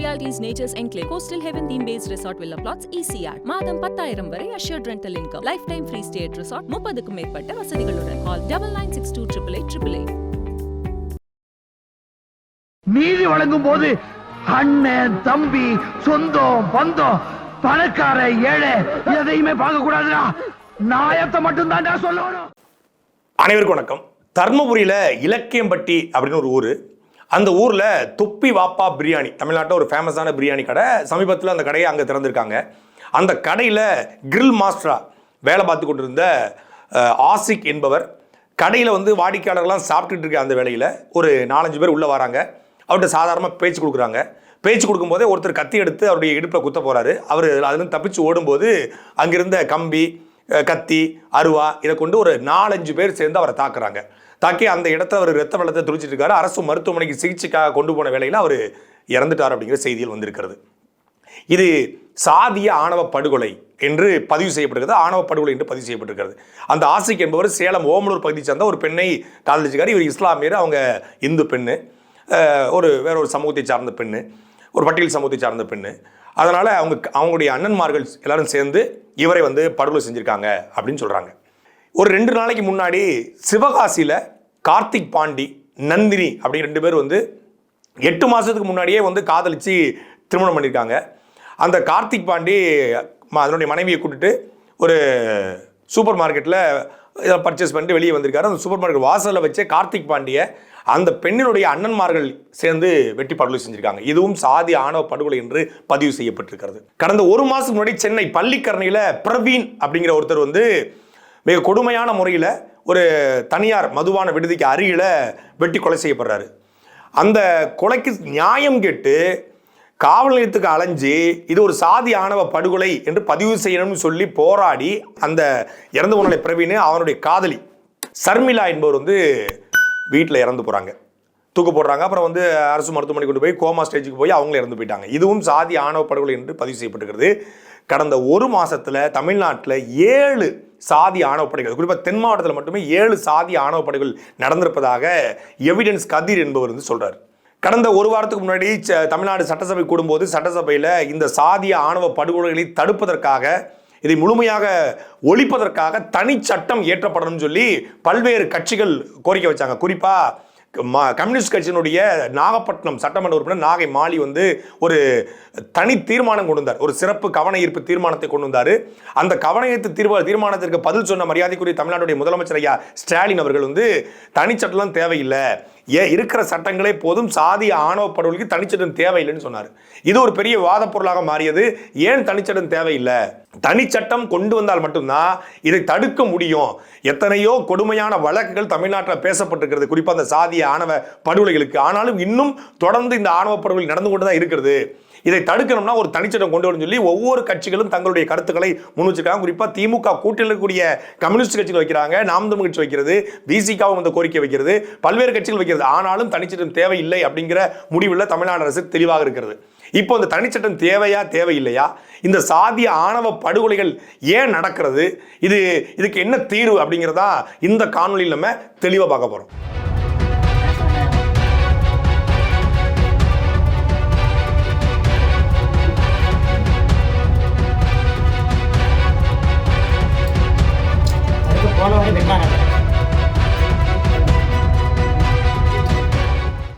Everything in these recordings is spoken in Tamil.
Realities Nature's Enclave, Coastal Heaven theme based resort villa plots, ECR. மாதம் பத்தாயிரம் வரை assured rental income. Lifetime free stay at resort, முப்பதுக்கும் மேற்பட்ட வசதிகளுடன். Call double nine six two triple eight triple eight. நீதி வழங்கும் போது அண்ணன் தம்பி சொந்தம் பந்தம் பணக்கார ஏழை எதையுமே பார்க்க கூடாதுடா நாயத்தை மட்டும் தான்டா சொல்லணும் அனைவருக்கும் வணக்கம் தர்மபுரியில் இலக்கியம்பட்டி அப்படின்னு ஒரு ஊர் அந்த ஊரில் தொப்பி வாப்பா பிரியாணி தமிழ்நாட்டில் ஒரு ஃபேமஸான பிரியாணி கடை. சமீபத்தில் அந்த கடையை அங்கே திறந்திருக்காங்க. அந்த கடையில் கிரில் மாஸ்டரா வேலை பார்த்து கொண்டிருந்த ஆசிக் என்பவர் கடையில் வந்து வாடிக்கையாளர்கள்லாம் சாப்பிட்டுட்டு இருக்க அந்த வேலையில் ஒரு நாலஞ்சு பேர் உள்ளே வராங்க. அவர்கிட்ட சாதாரணமாக பேச்சு கொடுக்குறாங்க. பேச்சு கொடுக்கும்போதே ஒருத்தர் கத்தி எடுத்து அவருடைய இடுப்பில் குத்த போகிறாரு அவர் அதுலேருந்து தப்பிச்சு ஓடும்போது அங்கிருந்த கம்பி கத்தி அருவா இதை கொண்டு ஒரு நாலஞ்சு பேர் சேர்ந்து அவரை தாக்குறாங்க. தாக்கி அந்த இடத்துல அவர் ரத்த வெள்ளத்தை துடிச்சிட்டு இருக்காரு. அரசு மருத்துவமனைக்கு சிகிச்சைக்காக கொண்டு போன வேலையில் அவர் இறந்துட்டார் அப்படிங்கிற செய்தியில் வந்திருக்கிறது. இது சாதிய ஆணவ படுகொலை என்று பதிவு செய்யப்பட்டிருக்கிறது. ஆணவ படுகொலை என்று பதிவு செய்யப்பட்டிருக்கிறது. அந்த ஆசிக் என்பவர் சேலம் ஓமலூர் பகுதியை சேர்ந்த ஒரு பெண்ணை காதலிச்சுக்காரு இவர் இஸ்லாமியர் அவங்க இந்து பெண்ணு. ஒரு வேற ஒரு சமூகத்தை சார்ந்த பெண்ணு. ஒரு பட்டியல் சமூகத்தை சார்ந்த பெண்ணு. அதனால் அவங்க அவங்களுடைய அண்ணன்மார்கள் எல்லாரும் சேர்ந்து இவரை வந்து படுகொலை செஞ்சுருக்காங்க அப்படின்னு சொல்கிறாங்க ஒரு ரெண்டு நாளைக்கு முன்னாடி சிவகாசியில் கார்த்திக் பாண்டி நந்தினி அப்படின்னு ரெண்டு பேர் வந்து எட்டு மாதத்துக்கு முன்னாடியே வந்து காதலிச்சு திருமணம் பண்ணியிருக்காங்க. அந்த கார்த்திக் பாண்டி அதனுடைய மனைவியை கூட்டிட்டு ஒரு சூப்பர் மார்க்கெட்டில் பர்ச்சேஸ் பண்ணிட்டு வெளியே வந்திருக்காரு. அந்த சூப்பர் மார்க்கெட் வாசலில் வச்சே கார்த்திக் பாண்டியை அந்த பெண்ணினுடைய அண்ணன்மார்கள் சேர்ந்து வெட்டி படுகொலை செஞ்சிருக்காங்க. இதுவும் சாதி ஆணவ படுகொலை என்று பதிவு செய்யப்பட்டிருக்கிறது. கடந்த ஒரு மாதத்துக்கு முன்னாடி சென்னை பள்ளிக்கரணையில் பிரவீன் அப்படிங்கிற ஒருத்தர் வந்து மிக கொடுமையான முறையில் ஒரு தனியார் மதுவான விடுதிக்கு அருகில் வெட்டி கொலை செய்யப்படுறாரு. அந்த கொலைக்கு நியாயம் கேட்டு காவல் நிலையத்துக்கு அலைஞ்சு இது ஒரு சாதி ஆணவ படுகொலை என்று பதிவு செய்யணும்னு சொல்லி போராடி அந்த இறந்து போனலை பிரவீன் அவனுடைய காதலி சர்மிளா என்பவர் வந்து வீட்டில் இறந்து போகிறாங்க தூக்கு போடுறாங்க. அப்புறம் வந்து அரசு மருத்துவமனை கொண்டு போய் கோமா ஸ்டேஜுக்கு போய் அவங்களும் இறந்து போயிட்டாங்க. இதுவும் சாதி ஆணவ படுகொலை என்று பதிவு செய்யப்பட்டிருக்கிறது. கடந்த ஒரு மாதத்தில் தமிழ்நாட்டில் ஏழு சாதி ஆணவ படைகள் குறிப்பாக தென் மாவட்டத்தில் மட்டுமே ஏழு சாதி ஆணவ படைகள் நடந்திருப்பதாக எவிடன்ஸ் கதிர் என்பவர் வந்து சொல்கிறார் கடந்த ஒரு வாரத்துக்கு முன்னாடி ச- தமிழ்நாடு சட்டசபை கூடும்போது சட்டசபையில் இந்த சாதிய ஆணவ படுகொலைகளை தடுப்பதற்காக இதை முழுமையாக ஒழிப்பதற்காக தனி சட்டம் ஏற்றப்படணும்னு சொல்லி பல்வேறு கட்சிகள் கோரிக்கை வச்சாங்க. குறிப்பாக கம்யூனிஸ்ட் கட்சியினுடைய நாகப்பட்டினம் சட்டமன்ற உறுப்பினர் நாகை மாலி வந்து ஒரு தனி தீர்மானம் கொண்டு வந்தார். ஒரு சிறப்பு கவன ஈர்ப்பு தீர்மானத்தை கொண்டு வந்தார். அந்த கவன ஈர்ப்பு தீர்மானத்திற்கு பதில் சொன்ன மரியாதைக்குரிய தமிழ்நாட்டுடைய முதலமைச்சர் ஐயா ஸ்டாலின் அவர்கள் வந்து தனிச்சட்டம்லாம் தேவையில்லை. ஏ இருக்கிற சட்டங்களே போதும் சாதி ஆணவ படுகொலைக்கு தனிச்சட்டம் தேவையில்லைன்னு சொன்னார். இது ஒரு பெரிய வாத பொருளாக மாறியது. ஏன் தனிச்சட்டம் தேவையில்லை? தனிச்சட்டம் கொண்டு வந்தால் மட்டும்தான் இதை தடுக்க முடியும். எத்தனையோ கொடுமையான வழக்குகள் தமிழ்நாட்டில் பேசப்பட்டிருக்கிறது. குறிப்பாக அந்த சாதிய ஆணவ படுகொலைகளுக்கு. ஆனாலும் இன்னும் தொடர்ந்து இந்த ஆணவ படுகொலை நடந்து கொண்டு தான் இருக்கிறது. இதை தடுக்கணும்னா ஒரு தனிச்சட்டம் கொண்டு வரணும்னு சொல்லி ஒவ்வொரு கட்சிகளும் தங்களுடைய கருத்துக்களை முன் வச்சிருக்காங்க. குறிப்பாக திமுக கூட்டில் இருக்கக்கூடிய கம்யூனிஸ்ட் கட்சிகள் வைக்கிறாங்க. நாம் தமிழ் கட்சி வைக்கிறது. விசிகாவும் அந்த கோரிக்கை வைக்கிறது. பல்வேறு கட்சிகள் வைக்கிறது. ஆனாலும் தனிச்சட்டம் தேவையில்லை அப்படிங்கிற முடிவில் தமிழ்நாடு அரசு தெளிவாக இருக்கிறது. இப்போ இந்த தனிச்சட்டம் தேவையா தேவையில்லையா? இந்த சாதிய ஆணவ படுகொலைகள் ஏன் நடக்கிறது? இது இதுக்கு என்ன தீர்வு அப்படிங்கிறதா இந்த காணொலியில் நம்ம தெளிவாக பார்க்க போகிறோம்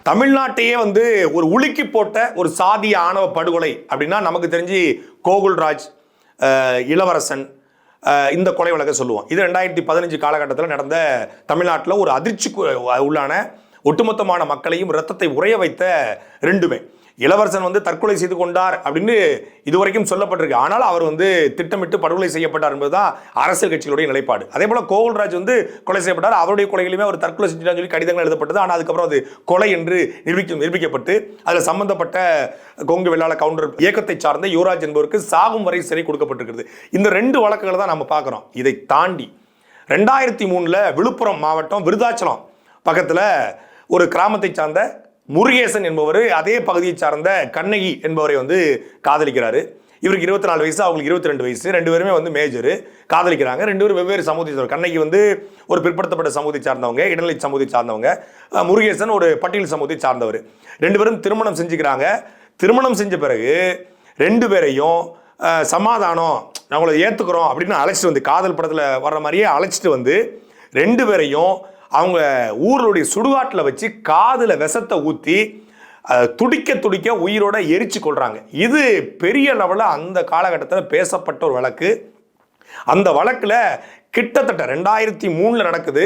தமிழ்நாட்டையே வந்து ஒரு உலுக்கி போட்ட ஒரு சாதிய ஆணவ படுகொலை அப்படின்னா நமக்கு தெரிஞ்சு கோகுல்ராஜ் இளவரசன் இந்த கொலை வழக்கை சொல்லுவோம். இது ரெண்டாயிரத்தி பதினஞ்சு காலகட்டத்தில் நடந்த தமிழ்நாட்டில் ஒரு அதிர்ச்சி உள்ளான ஒட்டுமொத்தமான மக்களையும் ரத்தத்தை உறைய வைத்த ரெண்டுமே. இளவரசன் வந்து தற்கொலை செய்து கொண்டார் அப்படின்னு இதுவரைக்கும் சொல்லப்பட்டிருக்கு. ஆனால் அவர் வந்து திட்டமிட்டு படுகொலை செய்யப்பட்டார் என்பதுதான் அரசியல் கட்சிகளுடைய நிலைப்பாடு. அதே போல கோகுல்ராஜ் வந்து கொலை செய்யப்பட்டார். அவருடைய கொலைகளையுமே அவர் தற்கொலை செஞ்சிட்டார் சொல்லி கடிதங்கள் எழுதப்பட்டது. ஆனால் அதுக்கப்புறம் அது கொலை என்று நிரூபிக்க நிரூபிக்கப்பட்டு அதில் சம்பந்தப்பட்ட கொங்கு வெள்ளாள கவுண்டர் இயக்கத்தை சார்ந்த யுவராஜ் என்பவருக்கு சாகும் வரை சிறை கொடுக்கப்பட்டிருக்கிறது. இந்த ரெண்டு வழக்குகளை தான் நம்ம பார்க்குறோம். இதை தாண்டி ரெண்டாயிரத்தி மூணில் விழுப்புரம் மாவட்டம் விருதாச்சலம் பக்கத்தில் ஒரு கிராமத்தை சார்ந்த முருகேசன் என்பவர் அதே பகுதியை சார்ந்த கண்ணகி என்பவரை வந்து காதலிக்கிறாரு. இவருக்கு இருபத்தி நாலு வயசு அவங்களுக்கு இருபத்தி ரெண்டு வயசு. ரெண்டு பேருமே வந்து மேஜரு காதலிக்கிறாங்க. ரெண்டு பேரும் வெவ்வேறு சமூகத்தை சார்ந்தவர். கண்ணகி வந்து ஒரு பிற்படுத்தப்பட்ட சமூகத்தை சார்ந்தவங்க இடைநிலை சமூகத்தை சார்ந்தவங்க. முருகேசன் ஒரு பட்டியல் சமூகத்தை சார்ந்தவர். ரெண்டு பேரும் திருமணம் செஞ்சுக்கிறாங்க. திருமணம் செஞ்ச பிறகு ரெண்டு பேரையும் சமாதானம் நான் உங்களை ஏற்றுக்கிறோம் அப்படின்னு அழைச்சிட்டு வந்து காதல் படத்தில் வர்ற மாதிரியே அழைச்சிட்டு வந்து ரெண்டு பேரையும் அவங்க ஊருடைய சுடுகாட்டில் வச்சு காதில் விஷத்தை ஊற்றி துடிக்க துடிக்க உயிரோட எரிச்சு கொள்கிறாங்க இது பெரிய லெவலில் அந்த காலகட்டத்தில் பேசப்பட்ட ஒரு வழக்கு. அந்த வழக்கில் கிட்டத்தட்ட ரெண்டாயிரத்தி மூணில் நடக்குது.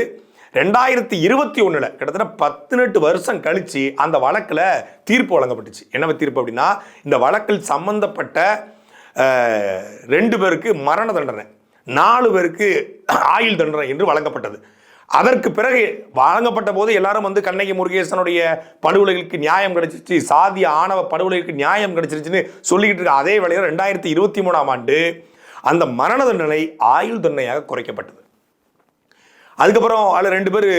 ரெண்டாயிரத்தி இருபத்தி ஒன்றில் கிட்டத்தட்ட பத்தினெட்டு வருஷம் கழித்து அந்த வழக்கில் தீர்ப்பு வழங்கப்பட்டுச்சு. என்ன தீர்ப்பு அப்படின்னா இந்த வழக்கில் சம்பந்தப்பட்ட ரெண்டு பேருக்கு மரண தண்டனை நாலு பேருக்கு ஆயுள் தண்டனை என்று வழங்கப்பட்டது. அதற்கு பிறகு வழங்கப்பட்ட போது எல்லாரும் வந்து கண்ணகி முருகேசனுடைய படுகொலைகளுக்கு நியாயம் கிடைச்சிருச்சு சாதிய ஆணவ படுகொலைகளுக்கு நியாயம் கிடைச்சிருச்சுன்னு சொல்லிக்கிட்டு இருக்க அதே வேளையில் ரெண்டாயிரத்தி இருபத்தி மூணாம் ஆண்டு அந்த மரண தண்டனை ஆயுள் தண்டனையாக குறைக்கப்பட்டது. அதுக்கப்புறம் அதில் ரெண்டு பேர்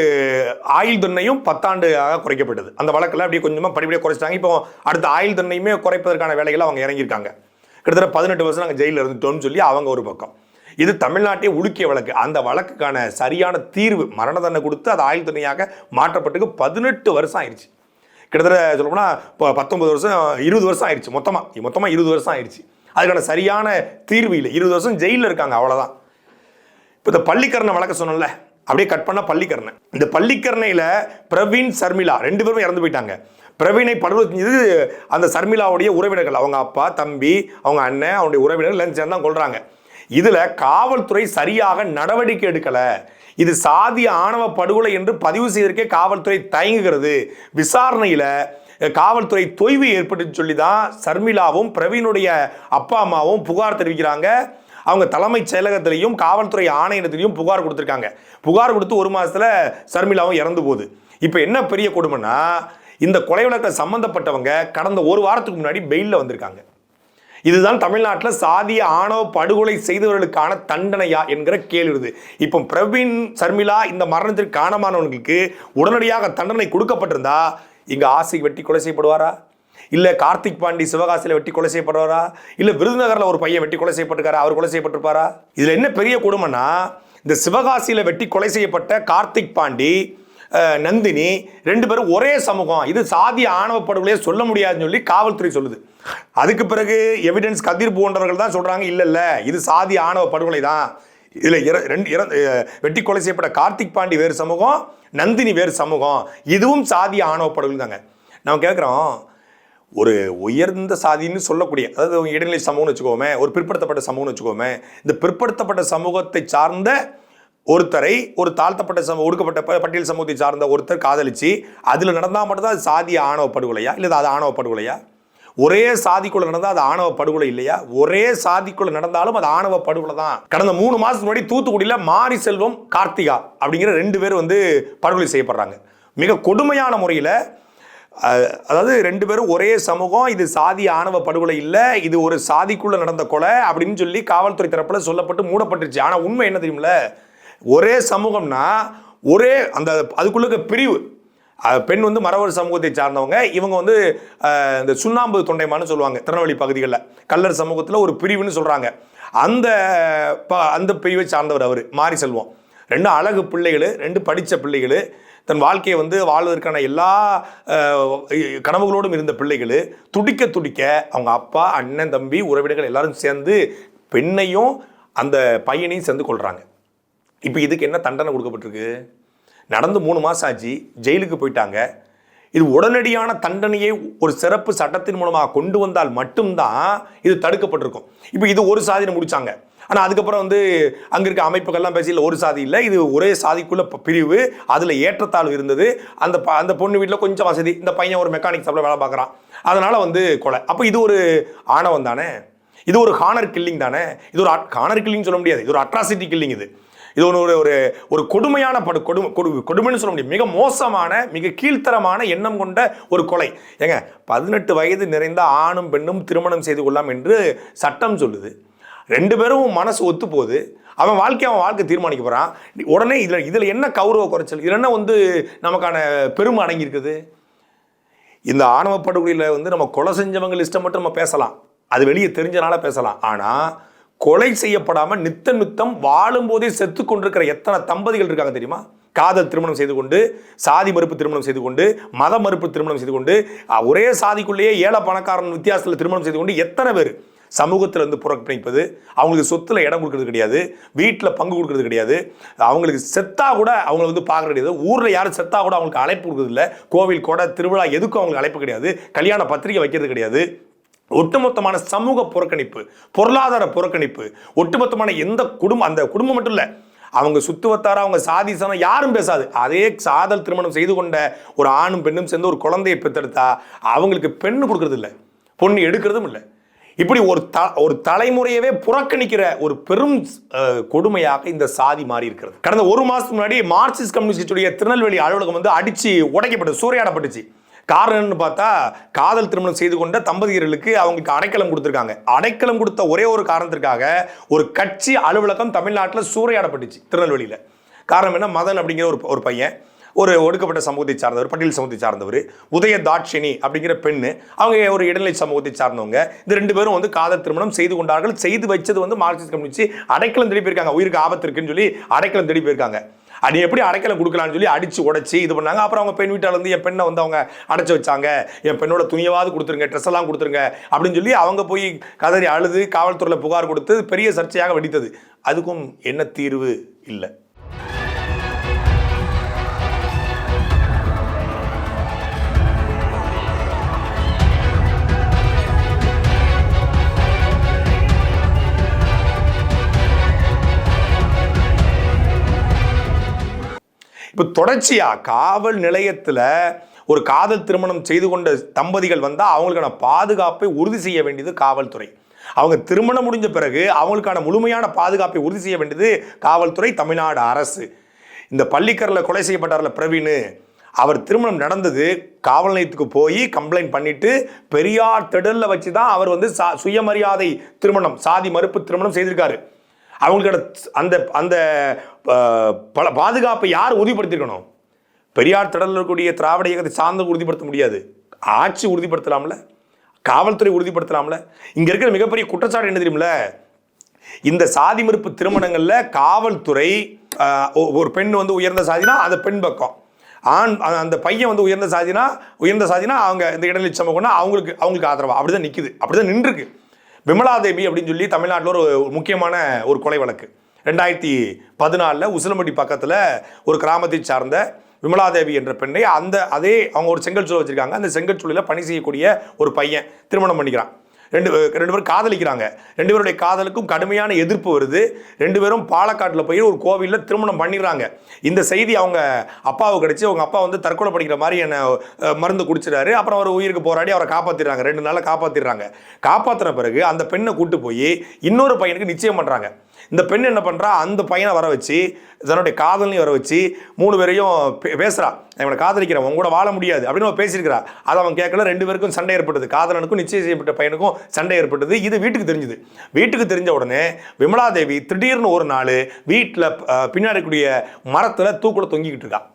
ஆயுள் தண்டனையும் பத்தாண்டாக குறைக்கப்பட்டது. அந்த வழக்கில் அப்படியே கொஞ்சமாக படிப்படியாக குறைச்சிட்டாங்க. இப்போ அடுத்த ஆயுள் தண்டனையுமே குறைப்பதற்கான வேலைகளை அவங்க இறங்கியிருக்காங்க. கிட்டத்தட்ட பதினெட்டு வருஷம் நாங்கள் ஜெயிலில் இருந்துட்டோம்னு சொல்லி அவங்க ஒரு பக்கம். இது தமிழ்நாட்டை உலுக்கிய வழக்கு. அந்த வழக்குக்கான சரியான தீர்வு மரண தண்டனை கொடுத்து அது ஆயுள் தண்டனையாக மாற்றப்பட்டுக்கு பதினெட்டு வருஷம் ஆயிடுச்சு கிட்டத்தட்ட சொல்லப்போனால் இப்போ பத்தொன்பது வருஷம் இருபது வருஷம் ஆயிடுச்சு மொத்தமாக மொத்தமாக இருபது வருஷம் ஆயிடுச்சு அதுக்கான சரியான தீர்வு இல்லை. இருபது வருஷம் ஜெயிலில் இருக்காங்க அவ்வளோதான் இப்போ இந்த பள்ளிக்கரணை வழக்க சொன்னல அப்படியே கட் பண்ண பள்ளிக்கரணை. இந்த பள்ளிக்கரணையில் பிரவீன் சர்மிளா ரெண்டு பேரும் இறந்து போயிட்டாங்க. பிரவீனை படுகொலை செஞ்சது அந்த சர்மிளாவுடைய உறவினர்கள். அவங்க அப்பா தம்பி அவங்க அண்ணன் அவனுடைய உறவினர்கள் எல்லாம் சேர்ந்து தான் கொள்கிறாங்க இதில் காவல்துறை சரியாக நடவடிக்கை எடுக்கலை. இது சாதி ஆணவ படுகொலை என்று பதிவு செய்திருக்கே காவல்துறை தயங்குகிறது. விசாரணையில் காவல்துறை தொய்வு ஏற்பட்டு சொல்லி தான் சர்மிளாவும் பிரவீனுடைய அப்பா அம்மாவும் புகார் தெரிவிக்கிறாங்க. அவங்க தலைமைச் செயலகத்திலையும் காவல்துறை ஆணையத்திலையும் புகார் கொடுத்துருக்காங்க. புகார் கொடுத்து ஒரு மாதத்தில் சர்மிளாவும் இறந்து போகுது. இப்போ என்ன பெரிய கொடுமைன்னா இந்த கொலை வழக்கில் சம்மந்தப்பட்டவங்க கடந்த ஒரு வாரத்துக்கு முன்னாடி பெயிலில் வந்திருக்காங்க. இதுதான் தமிழ்நாட்டில் சாதிய ஆணவ படுகொலை செய்தவர்களுக்கான தண்டனையா என்கிற கேள்வி வருது. இப்போ பிரவீன் சர்மிளா இந்த மரணத்திற்கு காரணமானவர்களுக்கு உடனடியாக தண்டனை கொடுக்கப்பட்டிருந்தா இங்க ஆசை வெட்டி கொலை செய்யப்படுவாரா? இல்லை கார்த்திக் பாண்டி சிவகாசியில் வெட்டி கொலை செய்யப்படுவாரா? இல்லை விருதுநகரில் ஒரு பையன் வெட்டி கொலை செய்யப்பட்டிருக்காரு? அவர் கொலை செய்யப்பட்டிருப்பாரா? இதில் என்ன பெரிய கொடுமைன்னா இந்த சிவகாசியில் வெட்டி கொலை செய்யப்பட்ட கார்த்திக் பாண்டி நந்தினி ரெண்டு பேரும் ஒரே சமூகம். இது சாதி ஆணவ சொல்ல முடியாதுன்னு சொல்லி காவல்துறை சொல்லுது. அதுக்கு பிறகு எவிடன்ஸ் கதிர் போன்றவர்கள் தான் சொல்கிறாங்க இல்லை இல்லை இது சாதி ஆணவ படுகொலை தான். இதில் இற- ரெண்டு இற- வெட்டி கொலை செய்யப்பட்ட கார்த்திக் பாண்டி வேறு சமூகம் நந்தினி வேறு சமூகம். இதுவும் சாதி ஆணவ படுகொலை தாங்க. நம்ம கேட்குறோம் ஒரு உயர்ந்த சாதின்னு சொல்லக்கூடிய அதாவது இடைநிலை சமூகம்னு வச்சுக்கோமே ஒரு பிற்படுத்தப்பட்ட சமூகம்னு வச்சுக்கோமே இந்த பிற்படுத்தப்பட்ட சமூகத்தை சார்ந்த ஒருத்தரை ஒரு தாழ்த்தப்பட்ட சமூக ஒடுக்கப்பட்ட பட்டியல் சமூகத்தை சார்ந்த ஒருத்தர் காதலிச்சு அதில் நடந்தால் மட்டும்தான் அது சாதிய ஆணவ படுகொலையா இல்லை அது ஆணவ படுகொலையா ஒரே சாதிக்குள்ள நடந்தால் அது ஆணவ படுகொலை இல்லையா? ஒரே சாதிக்குள்ள நடந்தாலும் அது ஆணவ படுகொலை தான். கடந்த மூணு மாதத்துக்கு முன்னாடி தூத்துக்குடியில் மாரி செல்வம் கார்த்திகா அப்படிங்கிற ரெண்டு பேர் வந்து படுகொலை செய்யப்படுறாங்க. மிக கொடுமையான முறையில் அதாவது ரெண்டு பேரும் ஒரே சமூகம் இது சாதி ஆணவ படுகொலை இல்லை இது ஒரு சாதிக்குள்ளே நடந்த கொலை அப்படின்னு சொல்லி காவல்துறை தரப்பில் சொல்லப்பட்டு மூடப்பட்டுருச்சு. ஆனால் உண்மை என்ன தெரியுமில்ல ஒரே சமூகம்னா ஒரே அந்த அதுக்குள்ள இருக்க பிரிவு பெண் வந்து மறவர் சமூகத்தை சார்ந்தவங்க இவங்க வந்து இந்த சுண்ணாம்பு தொண்டைமான்னு சொல்லுவாங்க திருநெல்வேலி பகுதிகளில். கல்லர் சமூகத்தில் ஒரு பிரிவுன்னு சொல்கிறாங்க அந்த ப- அந்த பிரிவை சார்ந்தவர் அவர் மாறி செல்வோம். ரெண்டு அழகு பிள்ளைகள் ரெண்டு படித்த பிள்ளைகள் தன் வாழ்க்கையை வந்து வாழ்வதற்கான எல்லா கனவுகளோடும் இருந்த பிள்ளைகள் துடிக்க துடிக்க அவங்க அப்பா அண்ணன் தம்பி உறவினர்கள் எல்லாரும் சேர்ந்து பெண்ணையும் அந்த பையனையும் சேர்ந்து கொள்கிறாங்க இப்போ இதுக்கு என்ன தண்டனை கொடுக்கப்பட்டிருக்கு? நடந்து மூணு மாதம் ஆச்சு ஜெயிலுக்கு போயிட்டாங்க. இது உடனடியான தண்டனையை ஒரு சிறப்பு சட்டத்தின் மூலமாக கொண்டு வந்தால் மட்டும்தான் இது தடுக்கப்பட்டிருக்கும். இப்போ இது ஒரு சாதியில் முடித்தாங்க ஆனால் அதுக்கப்புறம் வந்து அங்கே இருக்க அமைப்புகள்லாம் பேசி இல்லை ஒரு சாதி இல்லை இது ஒரே சாதிக்குள்ள பிரிவு அதில் ஏற்றத்தாழ்வு இருந்தது. அந்த ப- அந்த பொண்ணு வீட்டில் கொஞ்சம் வசதி இந்த பையன் ஒரு மெக்கானிக் ஷாப்பில் வேலை பார்க்குறான். அதனால் வந்து கொலை. அப்போ இது ஒரு ஆணவம் தானே? இது ஒரு ஹானர் கில்லிங் தானே? இது ஒரு ஹானர் கில்லிங் சொல்ல முடியாது. இது ஒரு அட்ராசிட்டி கில்லிங் இது. இது ஒரு ஒரு ஒரு ஒரு கொடுமையான படு கொடுமை கொடு கொடுமைன்னு சொல்ல முடியும். மிக மோசமான மிக கீழ்த்தரமான எண்ணம் கொண்ட ஒரு கொலை. ஏங்க பதினெட்டு வயது நிறைந்த ஆணும் பெண்ணும் திருமணம் செய்து கொள்ளலாம் என்று சட்டம் சொல்லுது. ரெண்டு பேரும் மனசு ஒத்து போகுது அவன் வாழ்க்கையை அவன் வாழ்க்கை தீர்மானிக்க போகிறான் உடனே இதில் இதில் என்ன கௌரவ குறைச்சல்? இதில் என்ன வந்து நமக்கான பெருமை அடங்கியிருக்குது? இந்த ஆணவ படுகொலையில் வந்து நம்ம கொலை செஞ்சவங்க லிஸ்ட்டை மட்டும் நம்ம பேசலாம். அது வெளியே தெரிஞ்சனால பேசலாம். ஆனால் கொலை செய்யப்படாமல் நித்த நித்தம் வாழும்போதே செத்து கொண்டிருக்கிற எத்தனை தம்பதிகள் இருக்காங்க தெரியுமா? காதல் திருமணம் செய்து கொண்டு சாதி மறுப்பு திருமணம் செய்து கொண்டு மத மறுப்பு திருமணம் செய்து கொண்டு ஒரே சாதிக்குள்ளேயே ஏழை பணக்காரன் வித்தியாசத்தில் திருமணம் செய்து கொண்டு எத்தனை பேர் சமூகத்தில் இருந்து புறக்கணிப்பது அவங்களுக்கு சொத்துல இடம் கொடுக்கறது கிடையாது வீட்டில் பங்கு கொடுக்கறது கிடையாது. அவங்களுக்கு செத்தா கூட அவங்களை வந்து பார்க்கறது கிடையாது. ஊரில் யாரும் செத்தா கூட அவங்களுக்கு அழைப்பு கொடுக்கறது இல்லை கோவில் கொடை திருவிழா எதுக்கும் அவங்களுக்கு அழைப்பு கிடையாது. கல்யாண பத்திரிகை வைக்கிறது கிடையாது. ஒட்டுமொத்தமான சமூக புறக்கணிப்பு பொருளாதார புறக்கணிப்பு ஒட்டுமொத்தமான எந்த குடும்பம் அந்த குடும்பம் மட்டும் இல்லை அவங்க சுத்துவத்தார அவங்க சாதி சனம் யாரும் பேசாது. அதே சாதல் திருமணம் செய்து கொண்ட ஒரு ஆணும் பெண்ணும் சேர்ந்து ஒரு குழந்தையை பெற்றெடுத்தா அவங்களுக்கு பெண்ணு கொடுக்கறது இல்லை பொண்ணு எடுக்கிறதும் இல்லை. இப்படி ஒரு த ஒரு தலைமுறையவே புறக்கணிக்கிற ஒரு பெரும் கொடுமையாக இந்த சாதி மாறி இருக்கிறது கடந்த ஒரு மாதத்துக்கு முன்னாடி மார்க்சிஸ்ட் கம்யூனிஸ்ட் திருநெல்வேலி அலுவலகம் வந்து அடிச்சு உடைக்கப்பட்டு சூறையாடப்பட்டுச்சு. காரணம்னு பார்த்தா காதல் திருமணம் செய்து கொண்ட தம்பதியர்களுக்கு அவங்களுக்கு அடைக்கலம் கொடுத்துருக்காங்க. அடைக்கலம் கொடுத்த ஒரே ஒரு காரணத்திற்காக ஒரு கட்சி அலுவலகம் தமிழ்நாட்டில் சூறையாடப்பட்டுச்சு திருநெல்வேலியில். காரணம் என்ன? மதன் அப்படிங்கிற ஒரு ஒரு பையன் ஒரு ஒடுக்கப்பட்ட சமூகத்தை சார்ந்தவர் பட்டியல் சமூகத்தை சார்ந்தவர் உதய தாட்சினி அப்படிங்கிற பெண்ணு அவங்க ஒரு இடைநிலை சமூகத்தை சார்ந்தவங்க இந்த ரெண்டு பேரும் வந்து காதல் திருமணம் செய்து கொண்டார்கள். செய்து வச்சது வந்து மார்க்சிஸ்ட் கம்யூனிஸ்ட் அடைக்கலம் தேடி போயிருக்காங்க. உயிருக்கு ஆபத்து இருக்குன்னு சொல்லி அடைக்கலம் தேடி போயிருக்காங்க. அது எப்படி அடைக்கல கொடுக்கலாம்னு சொல்லி அடிச்சு உடைச்சி இது பண்ணாங்க. அப்புறம் அவங்க பெண் வீட்டால இருந்து என் பெண்ணை வந்து அவங்க அடைச்சி வச்சாங்க. என் பெண்ணோட துணியவாது கொடுத்துருங்க ட்ரெஸ் எல்லாம் கொடுத்துருங்க அப்படின்னு சொல்லி அவங்க போய் கதறி அழுது காவல்துறையில் புகார் கொடுத்து பெரிய சர்ச்சையாக வெடித்தது. அதுக்கும் என்ன தீர்வு? இல்லை. இப்போ தொடர்ச்சியா காவல் நிலையத்தில் ஒரு காதல் திருமணம் செய்து கொண்ட தம்பதிகள் வந்தால் அவங்களுக்கான பாதுகாப்பை உறுதி செய்ய வேண்டியது காவல்துறை. அவங்க திருமணம் முடிஞ்ச பிறகு அவங்களுக்கான முழுமையான பாதுகாப்பை உறுதி செய்ய வேண்டியது காவல்துறை தமிழ்நாடு அரசு. இந்த பள்ளிக்கரில் கொலை செய்யப்பட்டார்ல பிரவீன். அவர் திருமணம் நடந்தது காவல் நிலையத்துக்கு போய் கம்ப்ளைண்ட் பண்ணிட்டு பெரியார் திடலில் வச்சு தான் அவர் வந்து சா சுயமரியாதை திருமணம் சாதி மறுப்பு திருமணம் செய்திருக்காரு. அவங்களுக்கான அந்த அந்த பல பாதுகாப்பை யார் உறுதிப்படுத்திருக்கணும்? பெரியார் திடலில் இருக்கக்கூடிய திராவிட இயக்கத்தை சார்ந்து உறுதிப்படுத்த முடியாது. ஆட்சி உறுதிப்படுத்தலாம்ல? காவல்துறை உறுதிப்படுத்தலாம்ல? இங்கே இருக்கிற மிகப்பெரிய குற்றச்சாட்டு என்ன தெரியுமில்ல? இந்த சாதி மறுப்பு திருமணங்களில் காவல்துறை ஒ- ஒரு பெண் வந்து உயர்ந்த சாதினா அந்த பெண் பக்கம். ஆண் அந்த பையன் வந்து உயர்ந்த சாதினா உயர்ந்த சாதினா அவங்க இந்த இடநிலை சமூகம்னா அவங்களுக்கு அவங்களுக்கு ஆதரவா? அப்படிதான் நிக்குது. அப்படிதான் நின்றுருக்கு. விமலா தேவி அப்படின்னு சொல்லி தமிழ்நாட்டில் ஒரு முக்கியமான ஒரு கொலை வழக்கு. ரெண்டாயிரத்தி பதினாலில் உசிலம்பட்டி பக்கத்தில் ஒரு கிராமத்தை சார்ந்த விமலாதேவி என்ற பெண்ணை அந்த அதே அவங்க ஒரு செங்கல் சூழல் வச்சுருக்காங்க. அந்த செங்கல் பணி செய்யக்கூடிய ஒரு பையன் திருமணம் பண்ணிக்கிறான். ரெண்டு ரெண்டு பேரும் காதலிக்கிறாங்க. ரெண்டு பேருடைய காதலுக்கும் கடுமையான எதிர்ப்பு வருது. ரெண்டு பேரும் பாலக்காட்டில் போய் ஒரு கோவிலில் திருமணம் பண்ணிடுறாங்க. இந்த செய்தி அவங்க அப்பாவுக்கு கிடச்சி அவங்க அப்பா வந்து தற்கொலை படிக்கிற மாதிரி என்னை மருந்து குடிச்சிடாரு அப்புறம் அவர் உயிருக்கு போராடி அவரை காப்பாற்றிடுறாங்க ரெண்டு நாளில் காப்பாற்றிடுறாங்க காப்பாற்றின பிறகு அந்த பெண்ணை கூட்டு போய் இன்னொரு பையனுக்கு நிச்சயம் பண்ணுறாங்க இந்த பெண் என்ன பண்ணுறா அந்த பையனை வர வச்சு தன்னுடைய காதலையும் வர வச்சு மூணு பேரையும் பே- இவனை அவனை காதலிக்கிறேன் உன் கூட வாழ முடியாது. அப்படின்னு அவன் பேசியிருக்கிறா. அதை அவன் கேட்கல. ரெண்டு பேருக்கும் சண்டை ஏற்பட்டது. காதலனுக்கும் நிச்சயம் செய்யப்பட்ட பையனுக்கும் சண்டை ஏற்பட்டது. இது வீட்டுக்கு தெரிஞ்சுது. வீட்டுக்கு தெரிஞ்ச உடனே விமலாதேவி திடீர்னு ஒரு நாள் வீட்டில் பின்னாடி கூடிய மரத்தில் தூக்குல தொங்கிக்கிட்டு இருக்கா.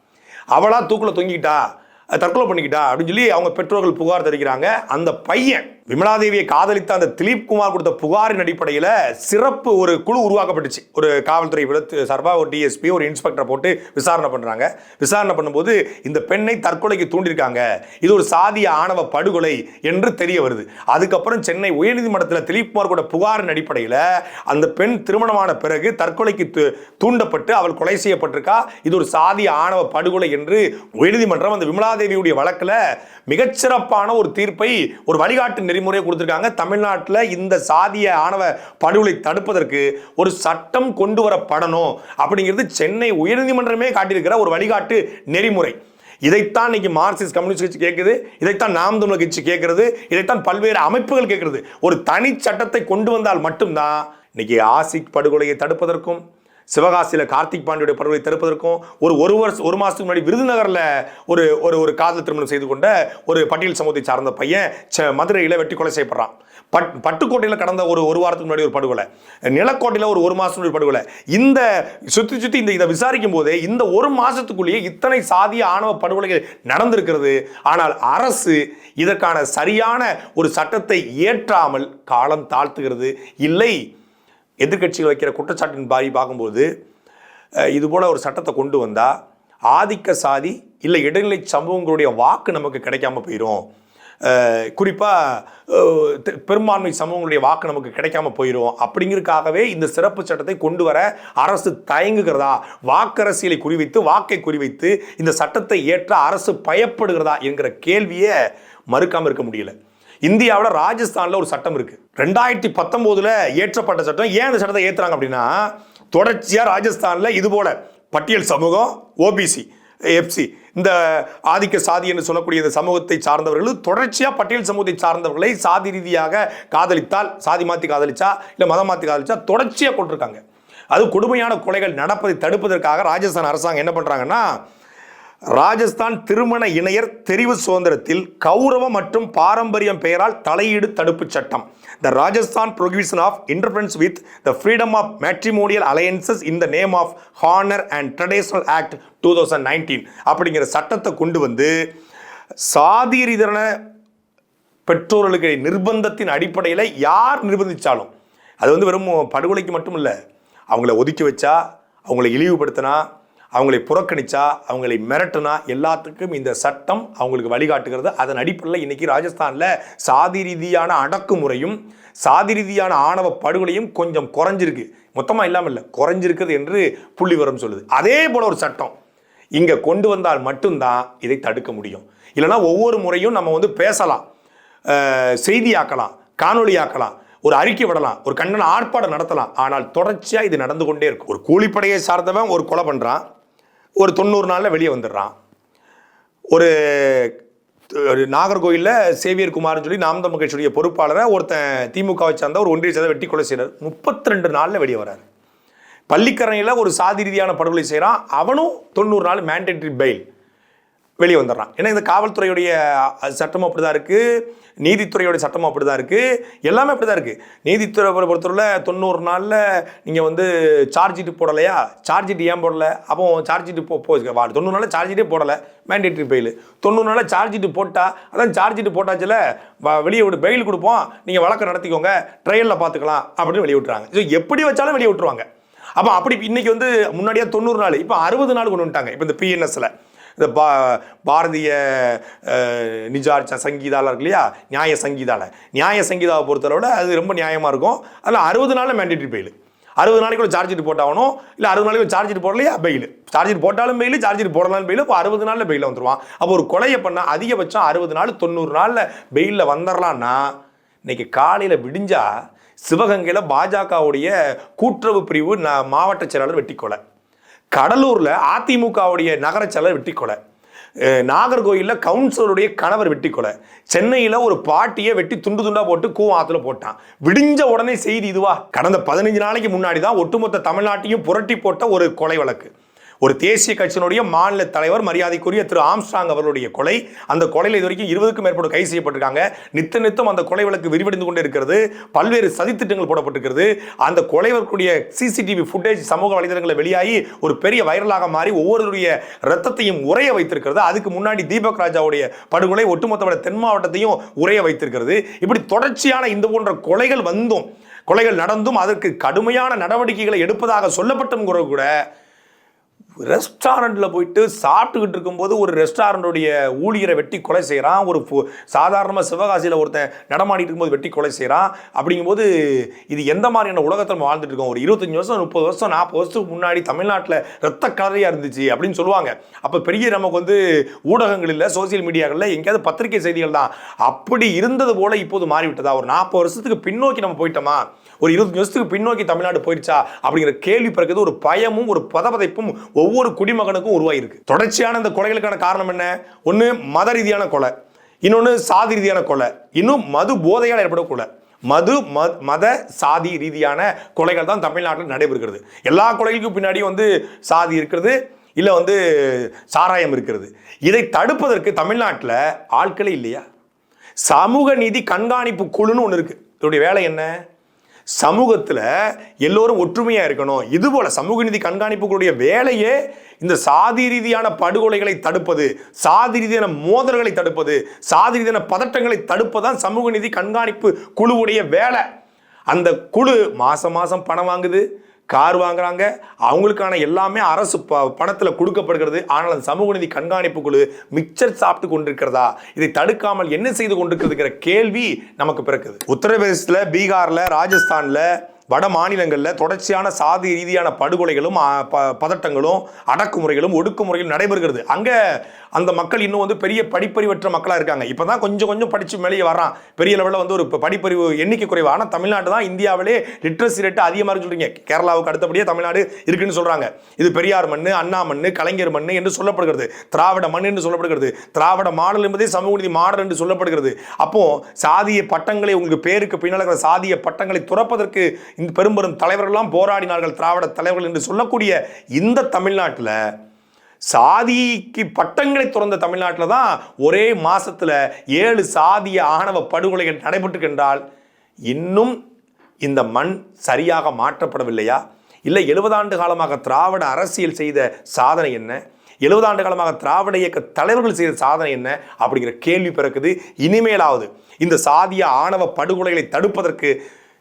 அவளாக தூக்குல தொங்கிக்கிட்டா? தற்கொலை பண்ணிக்கிட்டா? அப்படின்னு சொல்லி அவங்க பெற்றோர்கள் புகார் தெரிவிக்கிறாங்க. அந்த பையன் விமலாதேவியை காதலித்த அந்த திலீப் குமார் கொடுத்த புகாரின் அடிப்படையில் சிறப்பு ஒரு குழு உருவாக்கப்பட்டுச்சு. ஒரு காவல்துறை விடத்து சார்பாக ஒரு டிஎஸ்பி ஒரு இன்ஸ்பெக்டரை போட்டு விசாரணை பண்ணுறாங்க விசாரணை பண்ணும்போது இந்த பெண்ணை தற்கொலைக்கு தூண்டியிருக்காங்க. இது ஒரு சாதிய ஆணவ படுகொலை என்று தெரிய வருது. அதுக்கப்புறம் சென்னை உயர்நீதிமன்றத்தில் திலீப் குமார் கூட புகாரின் அடிப்படையில் அந்த பெண் திருமணமான பிறகு தற்கொலைக்கு தூண்டப்பட்டு அவள் கொலை செய்யப்பட்டிருக்கா. இது ஒரு சாதிய ஆணவ படுகொலை என்று உயர்நீதிமன்றம் அந்த விமலாதேவியுடைய வழக்கில் மிகச்சிறப்பான ஒரு தீர்ப்பை ஒரு வழிகாட்டு நெறிமுறையை கொடுத்துருக்காங்க. தமிழ்நாட்டில் இந்த சாதிய ஆணவ படுகொலை தடுப்பதற்கு ஒரு சட்டம் கொண்டு வரப்படணும் அப்படிங்கிறது சென்னை உயர்நீதிமன்றமே காட்டியிருக்கிற ஒரு வழிகாட்டு நெறிமுறை. இதைத்தான் இன்னைக்கு மார்க்சிஸ்ட் கம்யூனிஸ்ட் கட்சி கேட்குது இதைத்தான் நாம் தமிழர் கட்சி கேட்கறது இதைத்தான் பல்வேறு அமைப்புகள் கேட்கறது ஒரு தனி சட்டத்தை கொண்டு வந்தால் மட்டும்தான் இன்னைக்கு ஆசிக் படுகொலையை தடுப்பதற்கும் சிவகாசியில் கார்த்திக் பாண்டியோட படுகொலை தடுப்பதற்கும் ஒரு ஒரு வருஷம் ஒரு மாதத்துக்கு முன்னாடி விருதுநகரில் ஒரு ஒரு ஒரு காதல் திருமணம் செய்து கொண்ட ஒரு பட்டியல் சமூகத்தை சார்ந்த பையன் ச- மதுரையில் வெட்டி கொலை செய்யப்படுறான். பட் பட்டுக்கோட்டையில் கடந்த ஒரு ஒரு வாரத்துக்கு முன்னாடி ஒரு படுகொலை. நிலக்கோட்டையில் ஒரு ஒரு மாதம் ஒரு படுகொலை. இந்த சுற்றி சுற்றி இந்த இதை விசாரிக்கும் போதே இந்த ஒரு மாதத்துக்குள்ளேயே இத்தனை சாதிய ஆணவ படுகொலைகள் நடந்திருக்கிறது. ஆனால் அரசு இதற்கான சரியான ஒரு சட்டத்தை ஏற்றாமல் காலம் தாழ்த்துகிறது. இல்லை எதிர்க்கட்சிகள் வைக்கிற குற்றச்சாட்டின் பாரி பார்க்கும்போது அஹ், இது ஒரு சட்டத்தை கொண்டு வந்தால் ஆதிக்க சாதி இல்லை இடைநிலை சமூகங்களுடைய வாக்கு நமக்கு கிடைக்காம போயிடும் குறிப்பாக பெரும்பான்மை சமூகங்களுடைய வாக்கு நமக்கு கிடைக்காம போயிடும் அப்படிங்கிறதுக்காகவே இந்த சிறப்பு சட்டத்தை கொண்டு வர அரசு தயங்குகிறதா? வாக்கரசியலை குறிவைத்து வாக்கை குறிவைத்து இந்த சட்டத்தை ஏற்ற அரசு பயப்படுகிறதா என்கிற கேள்வியை மறுக்காமல் இருக்க முடியல. இந்தியாவில் ராஜஸ்தானில் ஒரு சட்டம் இருக்குது ரெண்டாயிரத்தி பத்தொம்போதில் ஏற்றப்பட்ட சட்டம். ஏன் அந்த சட்டத்தை ஏற்றுறாங்க அப்படின்னா தொடர்ச்சியாக ராஜஸ்தானில் இது போல் பட்டியல் சமூகம் ஓபிசி எஃப்சி இந்த ஆதிக்க சாதி என்று சொல்லக்கூடிய இந்த சமூகத்தை சார்ந்தவர்கள் தொடர்ச்சியாக பட்டியல் சமூகத்தை சார்ந்தவர்களை சாதி ரீதியாக காதலித்தால் சாதி மாற்றி காதலிச்சா இல்லை மதம் மாற்றி காதலிச்சா தொடர்ச்சியாக கொண்டிருக்காங்க. அது கொடுமையான கொலைகள் நடப்பதை தடுப்பதற்காக ராஜஸ்தான் அரசாங்கம் என்ன பண்ணுறாங்கன்னா ராஜஸ்தான் திருமண இணையர் தெரிவு சுதந்திரத்தில் கௌரவ மற்றும் பாரம்பரியம் பெயரால் தலையீடு தடுப்பு சட்டம். The Rajasthan prohibition of interference with the freedom of matrimonial alliances in the name of honour and traditional act two thousand nineteen அப்படிங்கிற சட்டத்தை கொண்டு வந்து சாதி ரீதியான பெற்றோர்களுக்கு நிர்பந்தத்தின் அடிப்படையில் யார் நிர்பந்திச்சாலும் அது வந்து வெறும் படுகொலைக்கு மட்டும் இல்லை அவங்கள ஒதுக்கி வச்சா அவங்கள இழிவுபடுத்தினா அவங்களை புறக்கணிச்சா அவங்களை மிரட்டுனா எல்லாத்துக்கும் இந்த சட்டம் அவங்களுக்கு வழிகாட்டுகிறது. அதன் அடிப்படையில் இன்றைக்கி ராஜஸ்தானில் சாதி ரீதியான அடக்குமுறையும் சாதி ரீதியான ஆணவ படுகொலையும் கொஞ்சம் குறைஞ்சிருக்கு. மொத்தமாக இல்லாமல் இல்லை குறைஞ்சிருக்குது என்று புள்ளி விவரம் சொல்லுது. அதே போல் ஒரு சட்டம் இங்கே கொண்டு வந்தால் மட்டும்தான் இதை தடுக்க முடியும். இல்லைன்னா ஒவ்வொரு முறையும் நம்ம வந்து பேசலாம் செய்தியாக்கலாம் காணொலியாக்கலாம் ஒரு அறிக்கை விடலாம் ஒரு கண்டன ஆர்ப்பாட்டம் நடத்தலாம். ஆனால் தொடர்ச்சியாக இது நடந்து கொண்டே இருக்கும் ஒரு கூலிப்படையை சார்ந்தவன் ஒரு கொலை பண்ணுறான் ஒரு தொண்ணூறு நாளில் வெளியே வந்துடுறான். ஒரு ஒரு நாகர்கோயிலில் சேவியர் குமார்னு சொல்லி நாம் தமிழ் கட்சியுடைய பொறுப்பாளரை ஒருத்தன் திமுகவை சார்ந்த ஒரு ஒன்றிய சேர்ந்த வெட்டி கொலை செய்கிறார் முப்பத்தி ரெண்டு நாளில் வெளியே வராரு. பள்ளிக்கரணையில் ஒரு சாதி ரீதியான படுகொலை செய்கிறான் அவனும் தொண்ணூறு நாள் மேண்டேட்டரி பெயில் வெளியே வந்துடுறான் ஏன்னா இந்த காவல்துறையுடைய சட்டமும் அப்படி தான் இருக்குது நீதித்துறையுடைய சட்டமும் அப்படி தான் இருக்குது எல்லாமே அப்படி தான் இருக்குது நீதித்துறை பொறுத்தவரையில் தொண்ணூறு நாளில் நீங்கள் வந்து சார்ஜ் போடலையா? சார்ஜ் ஷீட் ஏன் போடலை? அப்போ சார்ஜ் ஷீட் போ போ வா, தொண்ணூறு நாளில் சார்ஜ் ஷீட்டே போடலை. மேண்டேட்ரி பெயில் தொண்ணூறு நாளில் சார்ஜ் போட்டால் அதான் சார்ஜ் ஷீட் வ- வெளியே விட்டு பெயில் கொடுப்போம். நீங்கள் வழக்கம் நடத்திக்கோங்க. ட்ரையலில் பார்த்துக்கலாம் அப்படின்னு வெளியே விட்டுறாங்க ஸோ எப்படி வச்சாலும் வெளியே விட்டுருவாங்க அப்போ அப்படி இன்றைக்கி வந்து முன்னாடியே தொண்ணூறு நாள் இப்போ அறுபது நாள் கொண்டு வந்துட்டாங்க. இப்போ இந்த பிஎன்எஸ்சில் இந்த பா பாரதிய அஹ், நிஜார் சங்கீதால இருக்கு இல்லையா? நியாய சங்கீதால. நியாய சங்கீதாவை பொறுத்தளவில் அது ரொம்ப நியாயமாக இருக்கும். அதில் அறுபது நாளில் மேண்டேட்ரி பெயில் அறுபது நாளைக்கு ஒரு சார்ஜ் போட்டாகணும். இல்லை அறுபது நாளைக்கு சார்ஜ் போடலையா? பெயில் சார்ஜர் போட்டாலும் பெயில் சார்ஜர் போடலாம் பெயில் இப்போ அறுபது நாளில் பெயில் வந்துடுவான் அப்போ ஒரு கொலையை பண்ணால் அதிகபட்சம் அறுபது நாள் தொண்ணூறு நாளில் பெயிலில் வந்துடலான்னா இன்னைக்கு காலையில் விடிஞ்சால் சிவகங்கையில் பாஜகவுடைய கூட்டுறவு பிரிவு ந- மாவட்ட செயலாளர் வெட்டி கொலை கடலூரில் அதிமுகவுடைய நகர செயலர் வெட்டி கொலை. நாகர்கோயிலில் கவுன்சிலருடைய கணவர் வெட்டி கொலை. சென்னையில் ஒரு பாட்டியை வெட்டி துண்டு துண்டாக போட்டு கூவம் ஆற்றுல போட்டான். விடிஞ்ச உடனே செய்தி இதுவா? கடந்த பதினஞ்சு நாளைக்கு முன்னாடி தான் ஒட்டுமொத்த தமிழ்நாட்டையும் புரட்டி போட்ட ஒரு கொலை வழக்கு. ஒரு தேசிய கட்சியினுடைய மாநில தலைவர் மரியாதைக்குரிய திரு ஆம்ஸ்டாங் அவர்களுடைய கொலை அந்த கொலையில் இது வரைக்கும் இருபதுக்கும் மேற்பட்ட கைது செய்யப்பட்டிருக்காங்க. நித்த நித்தம் அந்த கொலை வழக்கு விரிவடைந்து கொண்டே இருக்கிறது. பல்வேறு சதித்திட்டங்கள் போடப்பட்டிருக்கிறது. அந்த கொலைவர்களுடைய சிசிடிவி ஃபுட்டேஜ் சமூக வலைதளங்களில் வெளியாகி ஒரு பெரிய வைரலாக மாறி ஒவ்வொருவருடைய ரத்தத்தையும் உரைய வைத்திருக்கிறது. அதுக்கு முன்னாடி தீபக் ராஜாவுடைய படுகொலை ஒட்டுமொத்த தென் மாவட்டத்தையும் உரைய வைத்திருக்கிறது. இப்படி தொடர்ச்சியான இந்த போன்ற கொலைகள் வந்தும் கொலைகள் நடந்தும் அதற்கு கடுமையான நடவடிக்கைகளை எடுப்பதாக சொல்லப்பட்டும் கூட ரெஸ்டாரண்ட்டில் போயிட்டு சாப்பிட்டுக்கிட்டு இருக்கும்போது ஒரு ரெஸ்டாரண்ட்டுடைய ஊழியரை வெட்டி கொலை செய்கிறான் ஒரு சாதாரணமாக சிவகாசியில் ஒருத்தன் நடமாடிட்டு இருக்கும்போது வெட்டி கொலை செய்கிறான் அப்படிங்கும்போது இது எந்த மாதிரியான உலகத்தில் வாழ்ந்துட்டு இருக்கோம்? ஒரு இருபத்தஞ்சி வருஷம் முப்பது வருஷம் நாற்பது வருஷத்துக்கு முன்னாடி தமிழ்நாட்டில் ரத்த கலரையாக இருந்துச்சு அப்படின்னு சொல்லுவாங்க. அப்போ பெரிய நமக்கு வந்து ஊடகங்களில் சோசியல் மீடியாக்களில் எங்கேயாவது பத்திரிகை செய்திகள் தான். அப்படி இருந்தது போல இப்போது மாறிவிட்டதா? ஒரு நாற்பது வருஷத்துக்கு பின்னோக்கி நம்ம போயிட்டோமா? ஒரு இருபத்தஞ்சு வருஷத்துக்கு பின்னோக்கி தமிழ்நாடு போயிடுச்சா அப்படிங்கிற கேள்வி பிறகுது ஒரு பயமும் ஒரு பதபதைப்பும் ஒவ்வொரு குடிமகனுக்கும் உருவாயிருக்கு. தொடர்ச்சியான இந்த கொலைகளுக்கான காரணம் என்ன? ஒன்று மத ரீதியான கொலை. இன்னொன்று சாதி ரீதியான கொலை. இன்னும் மது போதையால் ஏற்படும் கொலை. மது மத சாதி ரீதியான கொலைகள் தான் தமிழ்நாட்டில் நடைபெறுகிறது. எல்லா கொலைகளுக்கும் பின்னாடி வந்து சாதி இருக்கிறது. இல்லை வந்து சாராயம் இருக்கிறது. இதை தடுப்பதற்கு தமிழ்நாட்டில் ஆட்களே இல்லையா? சமூக நீதி கண்காணிப்பு குழுன்னு ஒன்று இருக்குது இதோடைய வேலை என்ன? சமூகத்தில் எல்லோரும் ஒற்றுமையாக இருக்கணும். இதுபோல் சமூக நீதி கண்காணிப்புகளுடைய வேலையே இந்த சாதி ரீதியான படுகொலைகளை தடுப்பது சாதி ரீதியான மோதல்களை தடுப்பது சாதி ரீதியான பதட்டங்களை தடுப்பதான் சமூக நீதி கண்காணிப்பு குழுவுடைய வேலை. அந்த குழு மாதம் மாதம் பணம் வாங்குது. கார் வாங்குறாங்க. அவங்களுக்கான எல்லாமே அரசு ப பணத்தில் கொடுக்கப்படுகிறது. ஆனால் அந்த சமூக நீதி கண்காணிப்பு குழு மிக்சர் சாப்பிட்டு கொண்டிருக்கிறதா? இதை தடுக்காமல் என்ன செய்து கொண்டிருக்கிறதுங்கிற கேள்வி நமக்கு பிறக்குது. உத்தரப்பிரதேசத்தில் பீகாரில் ராஜஸ்தானில் வட மாநிலங்களில் தொடர்ச்சியான சாதி ரீதியான படுகொலைகளும் ப- பதட்டங்களும் அடக்குமுறைகளும் ஒடுக்குமுறைகளும் நடைபெறுகிறது. அங்கே அந்த மக்கள் இன்னும் வந்து பெரிய படிப்பறிவற்ற மக்களாக இருக்காங்க. இப்போ தான் கொஞ்சம் கொஞ்சம் படித்து மேலேயே வரான் பெரிய லெவலில் வந்து ஒரு படிப்பறிவு எண்ணிக்கை குறைவு. ஆனால் தமிழ்நாடு தான் இந்தியாவிலே லிட்ரஸி ரேட்டு அதிகமாக சொல்கிறீங்க கேரளாவுக்கு அடுத்தபடியே தமிழ்நாடு இருக்குன்னு சொல்கிறாங்க இது பெரியார் மண் அண்ணா மண் கலைஞர் மண் என்று சொல்லப்படுகிறது. திராவிட மண் என்று சொல்லப்படுகிறது. திராவிட மாடல் என்பதே சமூக நீதி மாடல் என்று சொல்லப்படுகிறது. அப்போ சாதிய பட்டங்களை உங்களுக்கு பேருக்கு பின்னால் இருக்கிற சாதிய பட்டங்களை துறப்பதற்கு இந்த பெரும்பெரும் தலைவர்கள்லாம் போராடினார்கள் திராவிட தலைவர்கள் என்று சொல்லக்கூடிய இந்த தமிழ்நாட்டில் சாதிக்கு பட்டங்களை துறந்த தமிழ்நாட்டில் தான் ஒரே மாதத்தில் ஏழு சாதிய ஆணவ படுகொலைகள் நடைபெற்றுக்கின்றால் இன்னும் இந்த மண் சரியாக மாற்றப்படவில்லையா? இல்லை எழுபது ஆண்டு காலமாக திராவிட அரசியல் செய்த சாதனை என்ன? எழுபது ஆண்டு காலமாக திராவிட இயக்க தலைவர்கள் செய்த சாதனை என்ன? அப்படிங்கிற கேள்வி பிறக்குது. இனிமேலாவது இந்த சாதிய ஆணவ படுகொலைகளை தடுப்பதற்கு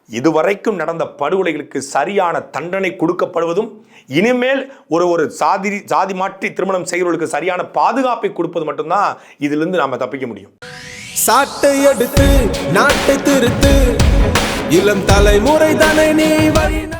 இதுவரைக்கும் நடந்த படுகொலைகளுக்கு சரியான தண்டனை கொடுக்கப்படுவதும் இனிமேல் ஒரு ஒரு சாதி சாதி மாற்றி திருமணம் செய்கிறவர்களுக்கு சரியான பாதுகாப்பை கொடுப்பது மட்டும்தான் இதிலிருந்து நாம தப்பிக்க முடியும். சாட்டை எடுத்து நாட்டை திருத்து. இளம் தலைமுறை தானே நீ